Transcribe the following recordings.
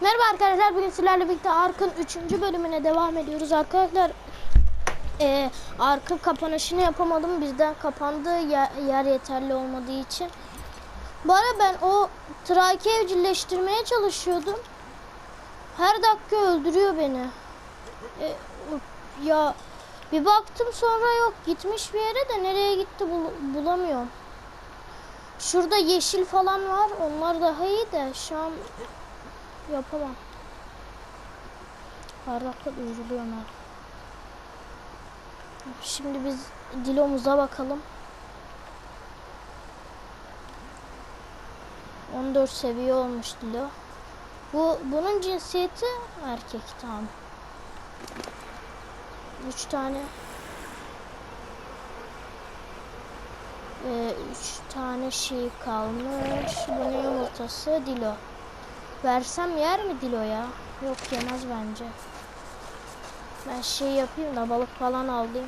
Merhaba arkadaşlar bugün sizlerle birlikte Ark'ın 3. bölümüne devam ediyoruz arkadaşlar. Ee, Ark'ın kapanışını yapamadım bizden kapandı yer, yer yeterli olmadığı için. Bu ara ben o traki evcilleştirmeye çalışıyordum. Her dakika öldürüyor beni. Ee, ya bir baktım sonra yok gitmiş bir yere de nereye gitti bul- bulamıyorum. Şurada yeşil falan var onlar daha iyi de şu an Yapamam. Dakika üzülüyorum ha. Şimdi biz Dilo'muza bakalım. 14 seviye olmuş Dilo. Bu bunun cinsiyeti erkek tamam. 3 tane 3 tane şey kalmış. Bunun yumurtası Dilo. Versem yer mi Dilo'ya? Yok yemez bence. Ben şey yapayım da balık falan alayım.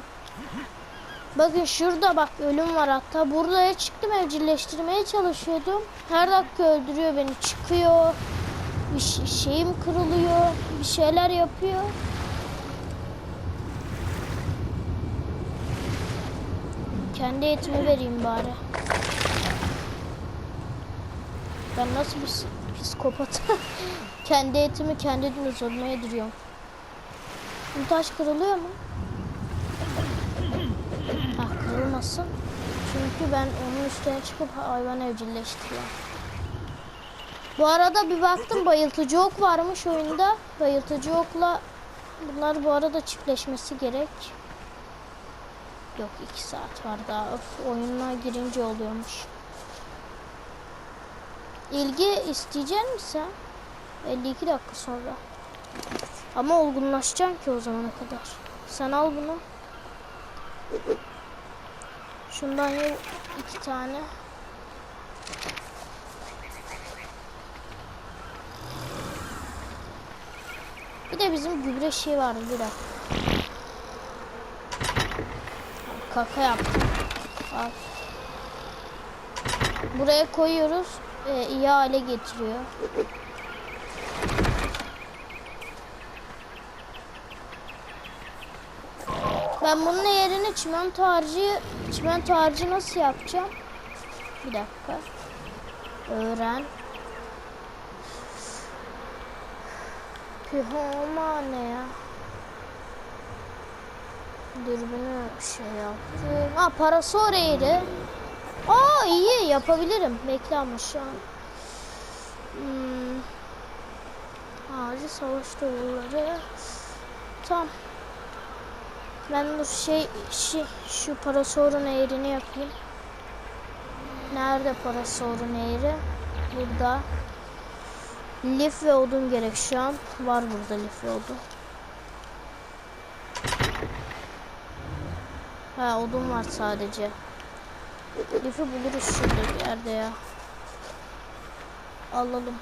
Bakın şurada bak ölüm var hatta. Buraya çıktım evcilleştirmeye çalışıyordum. Her dakika öldürüyor beni. Çıkıyor. Bir şey- şeyim kırılıyor. Bir şeyler yapıyor. Kendi etimi vereyim bari. Ben nasıl bir psikopat? kendi etimi kendim uzatmaya duruyorum. Bu taş kırılıyor mu? Ah kırılmasın. Çünkü ben onun üstüne çıkıp hayvan evcilleştiriyorum. Bu arada bir baktım bayıltıcı ok varmış oyunda. Bayıltıcı okla bunlar bu arada çiftleşmesi gerek. Yok iki saat var daha. Öf, oyununa girince oluyormuş. İlgi isteyecek misin? 52 dakika sonra. Ama olgunlaşacaksın ki o zamana kadar. Sen al bunu. Şundan ye iki tane. Bir de bizim gübre şey vardı bir dakika. Kaka yaptım. Buraya koyuyoruz. Ee, iyi hale getiriyor. Ben bunun yerine çimento harcı çimento harcı nasıl yapacağım? Bir dakika. Öğren. Pihoma ne ya? Dürbünü şey yaptım. Ha parası oraydı. Aa iyi yapabilirim. Bekle ama şu an. Hmm. Ağacı savaş tohumları. Tamam. Ben bu şey, şey şu parasorun eğrini yapayım. Nerede parasorun eğri? Burada. Lif ve odun gerek şu an. Var burada lif ve odun. Ha odun var sadece. Lifi buluruz şurada bir yerde ya. Alalım.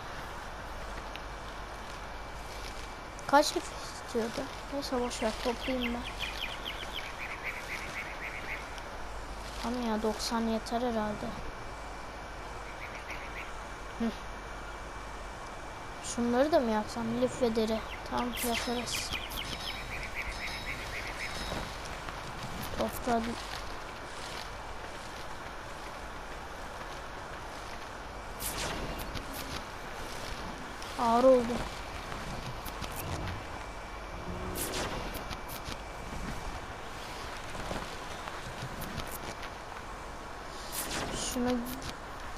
Kaç lif istiyordu? Neyse boş ver toplayayım ben. Tamam ya 90 yeter herhalde. Şunları da mı yapsam? Lif ve deri. Tamam yaparız. Toprağı Ağır oldu. Şunu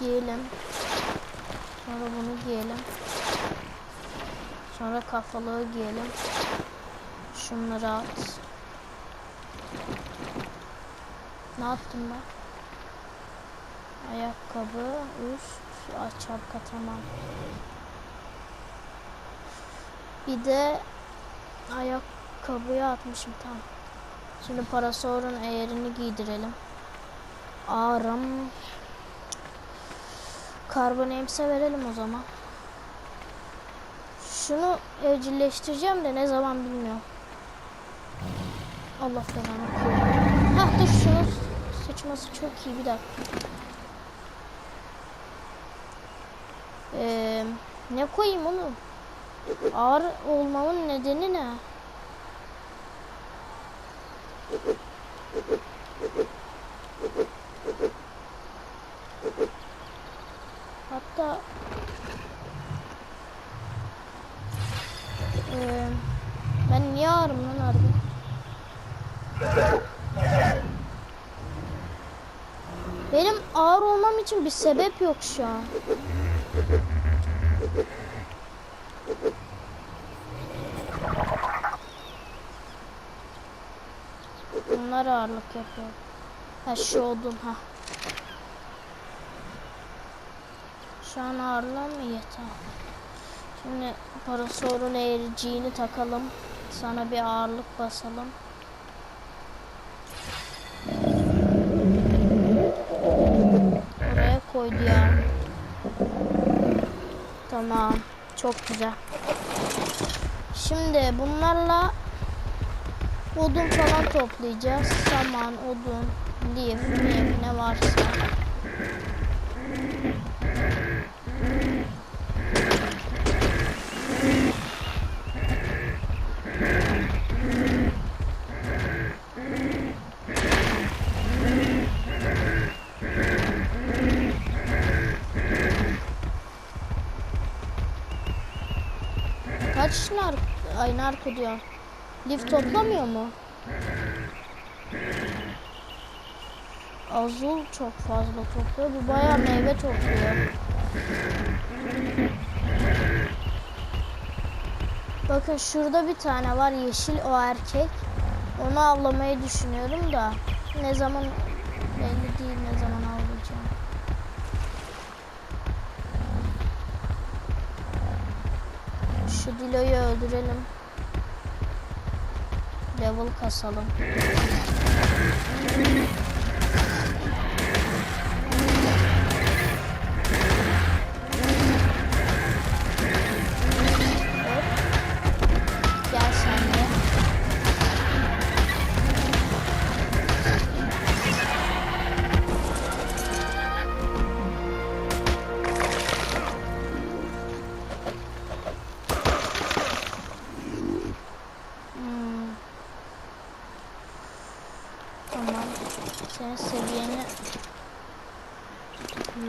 giyelim. Sonra bunu giyelim. Sonra kafalığı giyelim. Şunları at. Ne yaptım ben? Ayakkabı, üst, aç şapka tamam. Bir de ayakkabıyı atmışım tamam. Şimdi parasorun eğerini giydirelim. Ağrım. Karbon emse verelim o zaman. Şunu evcilleştireceğim de ne zaman bilmiyorum. Allah belanı. Hah dur şunu sıçması çok iyi bir dakika. Ee, ne koyayım onu? Ağır olmamın nedeni ne? Hatta Eee, ben niye ağrım lan harbi? Benim ağır olmam için bir sebep yok şu an. Bunlar ağırlık yapıyor. Ha şu odun ha. Şu an ağırlığa mı yeter? Şimdi parasorun eğriciğini takalım. Sana bir ağırlık basalım. Oraya koydu ya. Tamam. Çok güzel. Şimdi bunlarla odun falan toplayacağız. Saman, odun, lif, lif ne varsa. Kaç nar ay narko diyor. Lif toplamıyor mu? Azul çok fazla topluyor. Bu bayağı meyve topluyor. Bakın şurada bir tane var yeşil o erkek. Onu avlamayı düşünüyorum da ne zaman belli değil ne zaman avlayacağım. Şu Dilo'yu öldürelim. Level kasalım.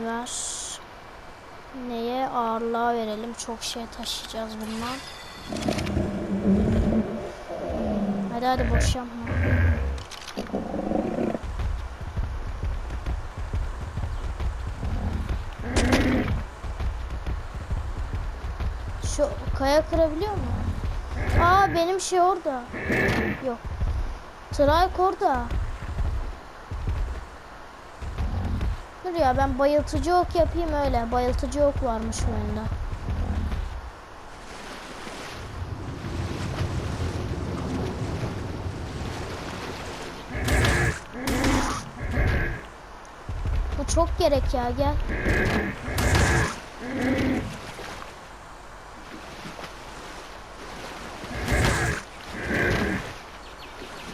Ver. Neye ağırlığa verelim. Çok şey taşıyacağız bundan. Hadi hadi boş yapma. Şu kaya kırabiliyor mu? Aa benim şey orada. Yok. Trike orada. Dur ya ben bayıltıcı ok yapayım öyle. Bayıltıcı ok varmış oyunda. Bu çok gerek ya gel.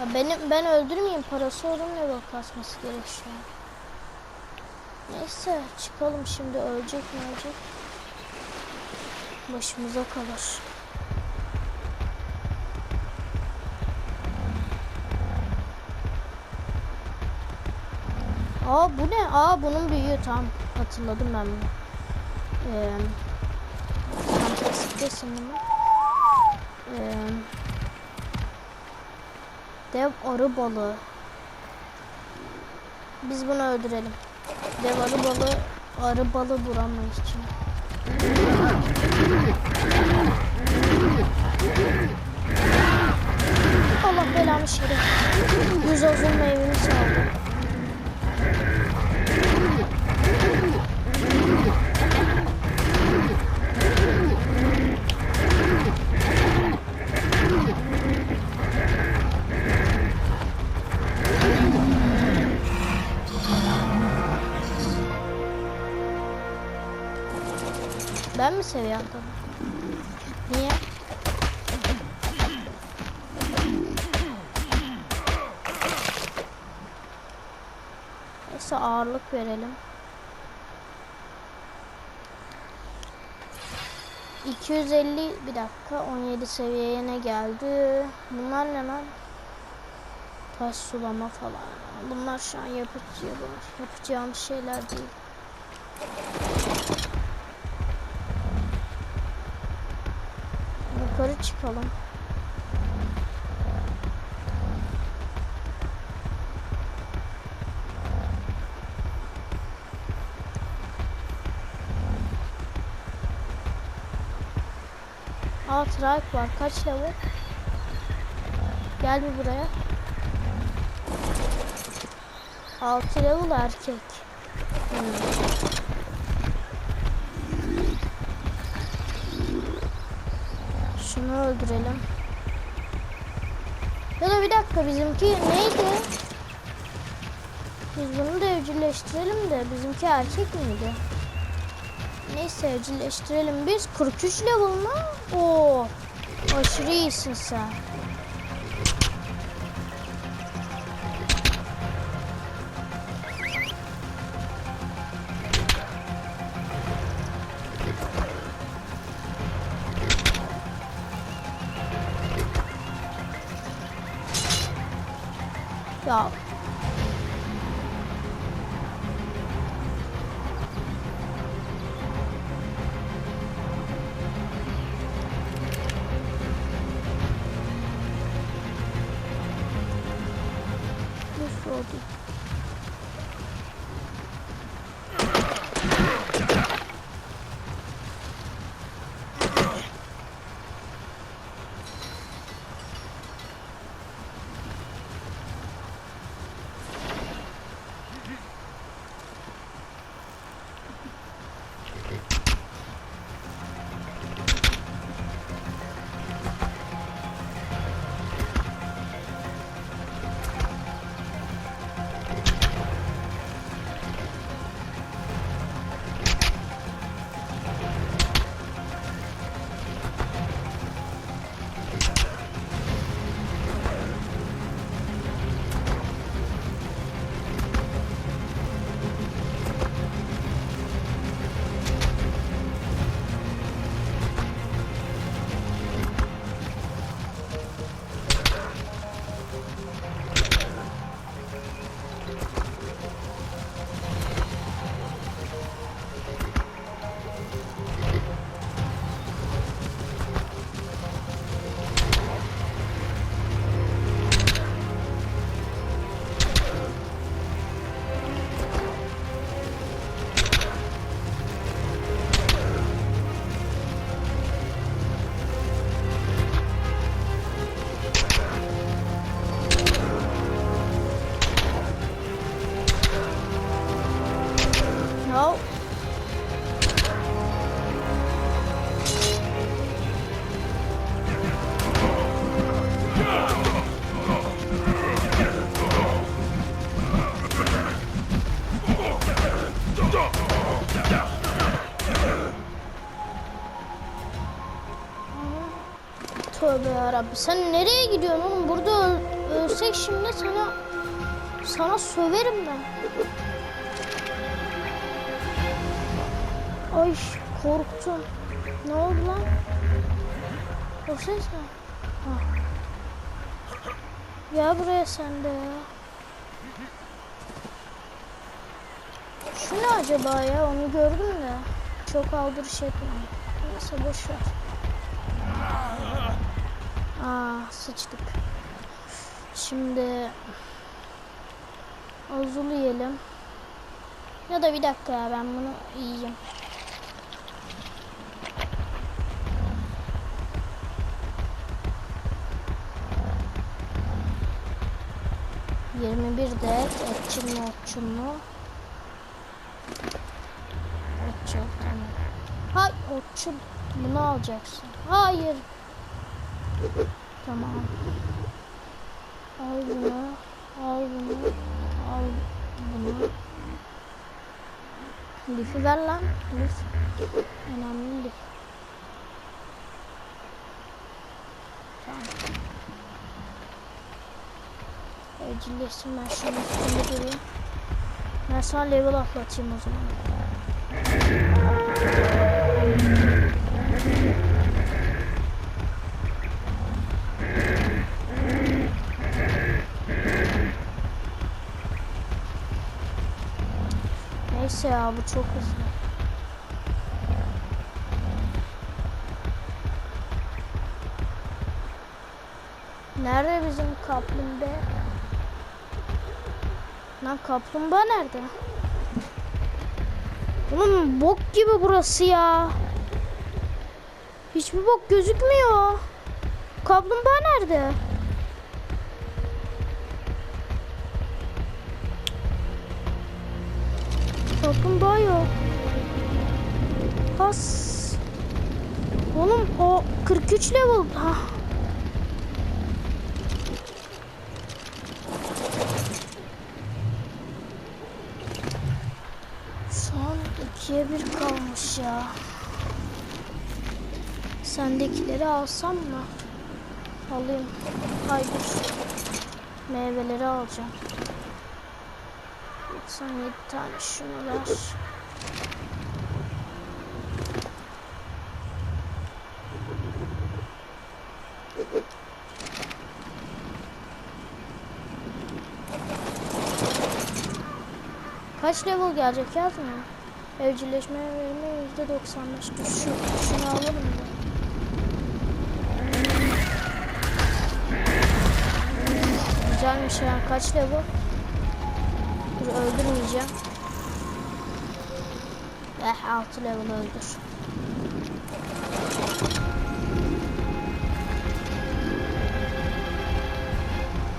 Ya benim ben öldürmeyeyim parası olun level kasması gerek. Neyse çıkalım şimdi ölecek mi ölecek. Başımıza kalır. Aa bu ne? Aa bunun büyüğü tam hatırladım ben bunu. Ee, tam eksiktesin bunu. Ee, dev arı balığı. Biz bunu öldürelim. Dev arı balığı vuramayız çünkü. Verelim. 250 bir dakika 17 seviyeye ne geldi? Bunlar ne lan? Taş sulama falan. Bunlar şu an yapacağım, yapacağım şeyler değil. Yukarı çıkalım. Aa trike var. Kaç level? Gel bir buraya. 6 level erkek. Hmm. Şunu öldürelim. Ya da bir dakika bizimki neydi? Biz bunu da evcilleştirelim de bizimki erkek miydi? Neyse evcilleştirelim biz. 43 level mı? Oo. Aşırı iyisin sen. Nasıl Yarabbi. Sen nereye gidiyorsun oğlum? Burada öl- ölsek şimdi sana sana söverim ben. Ay korktum. Ne oldu lan? O ses ne? Ha. Gel buraya sen de ya. Şu ne acaba ya? Onu gördüm de. Çok aldırış etmiyor. Neyse boş Aa sıçtık. Şimdi Azulu yiyelim. Ya da bir dakika ya ben bunu yiyeyim. Yirmi bir de etçi mi otçu mu? Otçu. Hay otçu bunu alacaksın. Hayır. Tamam. Al bunu. Al bunu. Al bunu. Lifi ver lan. Lif. Önemli lif. Tamam. Evcilleşsin ben şunun üstünde durayım. Ben sana level atlatayım o zaman. Neyse ya bu çok hızlı. Nerede bizim kaplumbağa? Lan kaplumbağa nerede? Oğlum bok gibi burası ya. Hiçbir bok gözükmüyor. Kaplumbağa nerede? Has. Oğlum o 43 level. Şu an ikiye bir kalmış ya. Sendekileri alsam mı? Alayım. Hayır. Meyveleri alacağım. 97 tane şunu ver. Kaç level gelecek yazmıyor. Evcilleşme verimi yüzde 95. Dur şu, şunu alalım da. Güzelmiş ya. Kaç level? Dur öldürmeyeceğim. Eh 6 level öldür.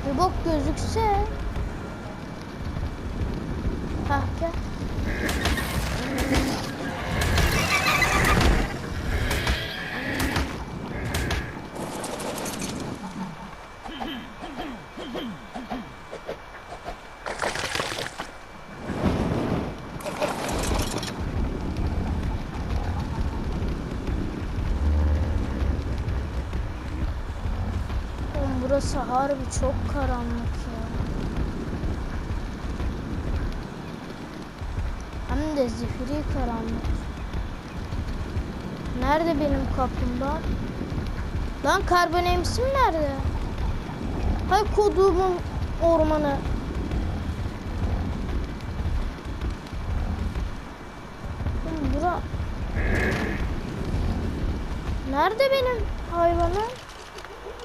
Bir bok gözükse. Hah burası harbi çok karanlık ya. Zifiri karanlık. Nerede benim kaplumbağa? Lan karbonemsim nerede? Hay koduğumun ormanı. Oğlum bura... Nerede benim hayvanım?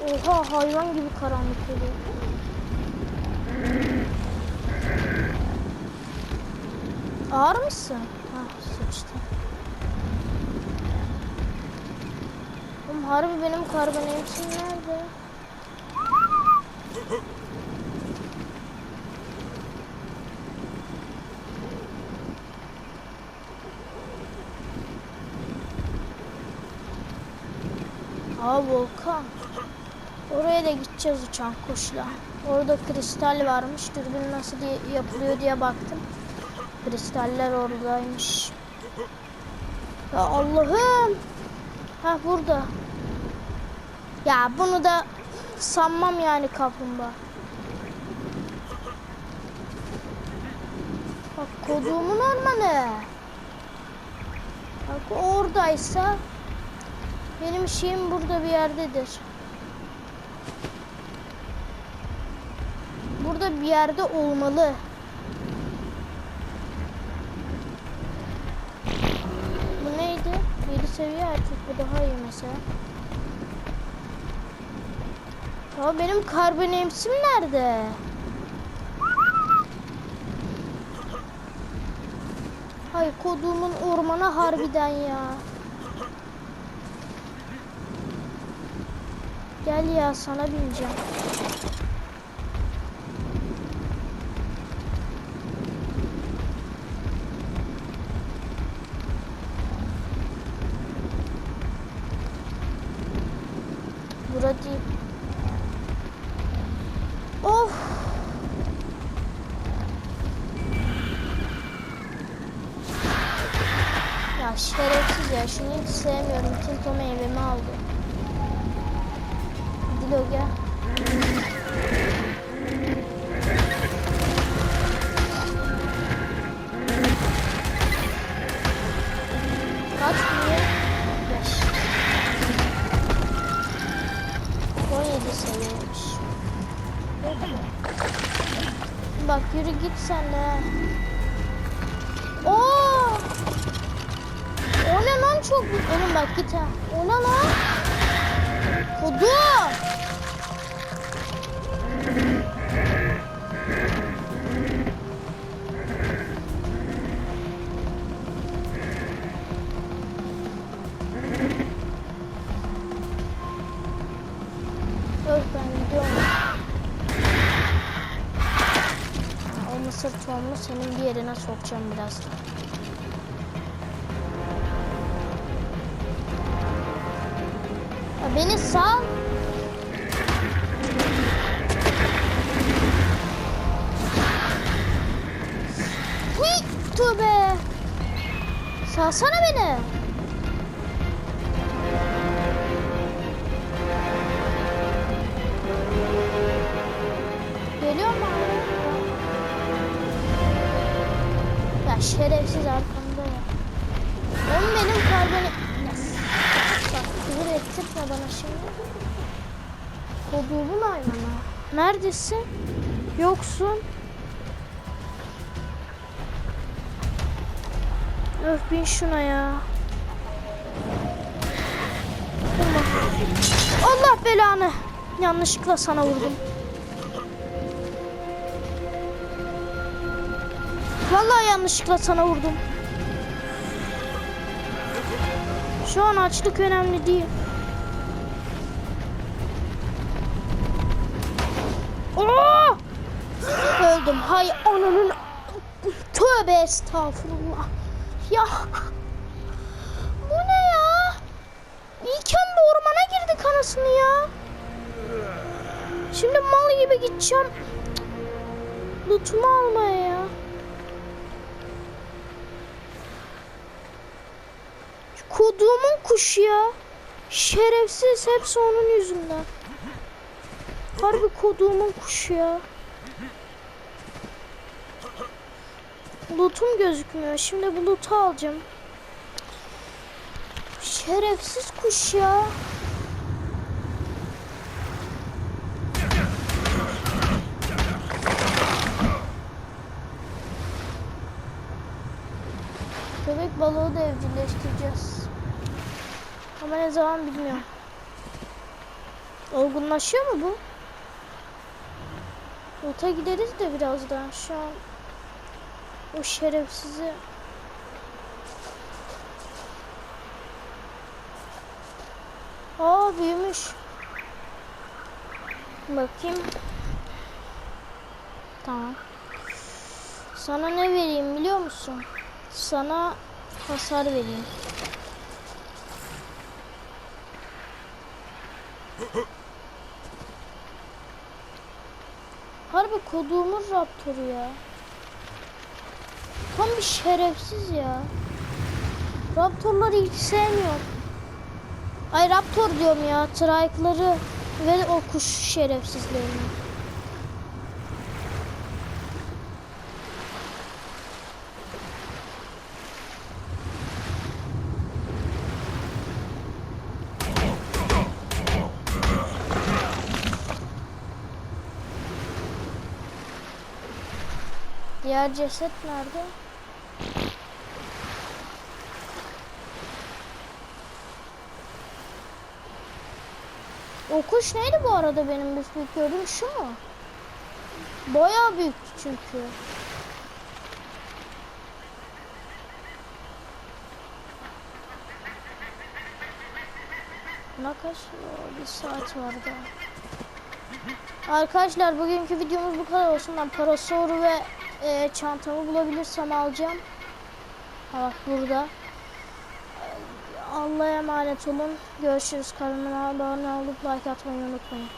Oha hayvan gibi karanlık oluyor. Ağır mısın? Ha sıçtı. Harbi benim karbonemsim nerede? Aa volkan. Oraya da gideceğiz uçan kuşla. Orada kristal varmış. Dürbün nasıl diye, yapılıyor diye baktım. Kristaller oradaymış. Ya Allah'ım. Ha burada. Ya bunu da sanmam yani kaplumbağa. Bak koduğumun ormanı. Bak oradaysa benim şeyim burada bir yerdedir. Burada bir yerde olmalı. Bu neydi? 7 seviye erkek bu daha iyi mesela. Ya benim karbonemsim nerede? Hay koduğumun ormana harbiden ya. Gel ya sana bineceğim. sevmiyorum. Tinto meyvemi aldı. Dilo gel. Kaç diye? 5. 17 seviyemiş. Bak yürü git sen de. Çok Oğlum bak git ha. O ne lan? Kudu. Öf ben. O mısır tohumunu senin bir yerine sokacağım birazdan. Beni sal. Hıy, tövbe. Salsana beni. Geliyor mu? Ya şerefsiz arkamda ya. Oğlum. Bak ettirtme bana şimdi. Koduğumun hayvanı. Neredesin? Yoksun. Öf bin şuna ya. Allah belanı. Yanlışlıkla sana vurdum. Vallahi yanlışlıkla sana vurdum. Şu an açlık önemli değil. Oo! Öldüm. Hay ananın tövbe estağfurullah. Ya bu ne ya? İlken bir ormana girdik anasını ya. Şimdi mal gibi gideceğim. Lootumu almaya ya. Koduğumun kuşu ya. Şerefsiz hepsi onun yüzünden. Harbi koduğumun kuşu ya. Lootum gözükmüyor. Şimdi bu lootu alacağım. Şerefsiz kuş ya. Köpek balığı da evcilleştireceğiz. Ama ne zaman bilmiyorum. Olgunlaşıyor mu bu? Ota gideriz de birazdan. Şu an o şerefsizi Aa büyümüş. Bakayım. Tamam. Sana ne vereyim biliyor musun? Sana hasar vereyim. Harbi koduğumuz raptoru ya. Tam bir şerefsiz ya. Raptorları hiç sevmiyorum. Ay raptor diyorum ya. Trike'ları ve o kuş şerefsizlerini. Diğer ceset nerede? O kuş neydi bu arada benim büyük gördüğüm şu mu? Bayağı büyük çünkü. Buna kaç? Bir saat var daha. Arkadaşlar bugünkü videomuz bu kadar olsun. Ben parasoru ve e, çantamı bulabilirsem alacağım. Bak burada. Allah'a emanet olun. Görüşürüz. Kanalıma abone olup like atmayı unutmayın.